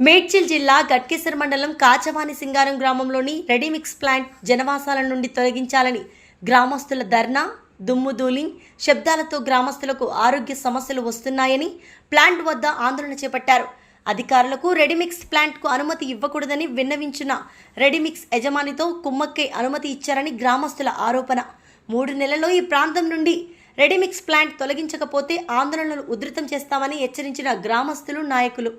మేడ్చల్ జిల్లా గట్కేసర్ మండలం కాచవాని సింగారం గ్రామంలోని రెడీమిక్స్ ప్లాంట్ జనవాసాల నుండి తొలగించాలని గ్రామస్తుల ధర్నా దుమ్ము శబ్దాలతో గ్రామస్తులకు ఆరోగ్య సమస్యలు వస్తున్నాయని ప్లాంట్ వద్ద ఆందోళన చేపట్టారు. అధికారులకు రెడీమిక్స్ ప్లాంట్కు అనుమతి ఇవ్వకూడదని విన్నవించిన రెడీమిక్స్ యజమానితో కుమ్మక్కే అనుమతి ఇచ్చారని గ్రామస్తుల ఆరోపణ. మూడు నెలల్లో ఈ ప్రాంతం నుండి రెడీమిక్స్ ప్లాంట్ తొలగించకపోతే ఆందోళనలు ఉధృతం చేస్తామని హెచ్చరించిన గ్రామస్తులు నాయకులు.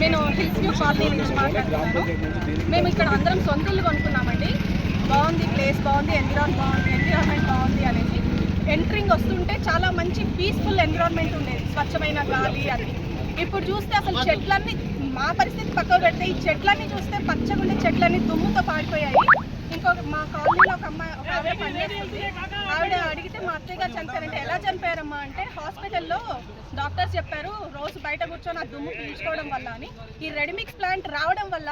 నేను హిల్స్ వ్యూ కాలనీ నుంచి మాట్లాడుతున్నాను. మేము ఇక్కడ అందరం సొంత ఇల్లు కొనుక్కున్నామండి. బాగుంది ప్లేస్ బాగుంది ఎన్విరాన్ బాగుంది ఎన్విరాన్మెంట్ బాగుంది అనేసి. ఎంట్రింగ్ వస్తుంటే చాలా మంచి పీస్ఫుల్ ఎన్విరాన్మెంట్ ఉండేది. స్వచ్ఛమైన గాలి అది. ఇప్పుడు చూస్తే అసలు చెట్లన్నీ మా పరిస్థితి పక్కకు పెడితే ఈ చెట్లన్నీ చూస్తే పచ్చగుండే చెట్లన్నీ దుమ్ముతో పాడిపోయాయి ఇంకొక మా కాలనీలో ఒక అమ్మాయి ఒక ఆవిడ పనిచేస్తుంది. ఆవిడ అడిగితే మా అత్తయ్య గారు చనిపోయారంటే ఎలా చనిపోయారమ్మా అంటే హాస్పిటల్లో డాక్టర్స్ చెప్పారు రోజు బయట కూర్చొని ఆ దుమ్ము పీల్చుకోవడం వల్ల అని. ఈ రెడీమిక్స్ ప్లాంట్ రావడం వల్ల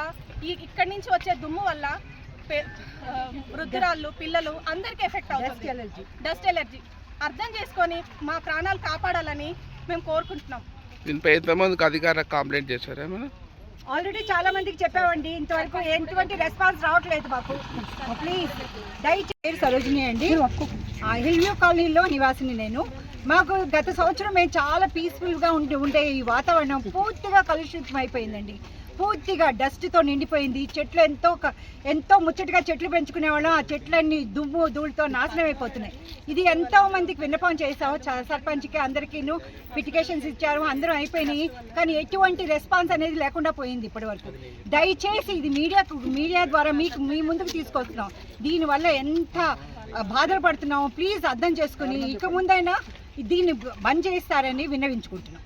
ఈ ఇక్కడి నుంచి వచ్చే దుమ్ము వల్ల వృద్ధురాళ్ళు పిల్లలు అందరికీ ఎఫెక్ట్ అవుతుంది. డస్ట్ ఎలర్జీ అర్థం చేసుకొని మా ప్రాణాలు కాపాడాలని మేము కోరుకుంటున్నాం. దీనిపై ఎంతమందికి అధికారులకు కంప్లైంట్ చేశారా మనం ఆల్రెడీ చాలా మందికి చెప్పామండి ఇంతవరకు ఎటువంటి రెస్పాన్స్ రావట్లేదు మాకు. ప్లీజ్ దయచేసి సరోజిని అండి. ఆ హిల్ వ్యూ కాలనీలో నివాసిని నేను. మాకు గత సంవత్సరం మేము చాలా పీస్ఫుల్గా ఉండే ఉండే ఈ వాతావరణం పూర్తిగా కలుషితం అయిపోయిందండి పూర్తిగా డస్ట్తో నిండిపోయింది. చెట్లు ఎంతో ఎంతో ముచ్చటగా చెట్లు పెంచుకునే వాళ్ళం. ఆ చెట్లన్నీ దుమ్ము ధూళితో నాశనం అయిపోతున్నాయి. ఇది ఎంతో మందికి విన్నపం చేసాము సర్పంచ్కి అందరికీను పిటికేషన్స్ ఇచ్చారు. అందరూ అయిపోయినాయి. కానీ ఎటువంటి రెస్పాన్స్ అనేది లేకుండా పోయింది ఇప్పటి వరకు. దయచేసి ఇది మీడియాకు మీడియా ద్వారా మీకు మీ ముందుకు తీసుకొస్తున్నాం. దీనివల్ల ఎంత బాధలు పడుతున్నాము ప్లీజ్ అర్థం చేసుకుని ఇక ముందైనా దీన్ని బంద్ చేస్తారని విన్నవించుకుంటున్నాం.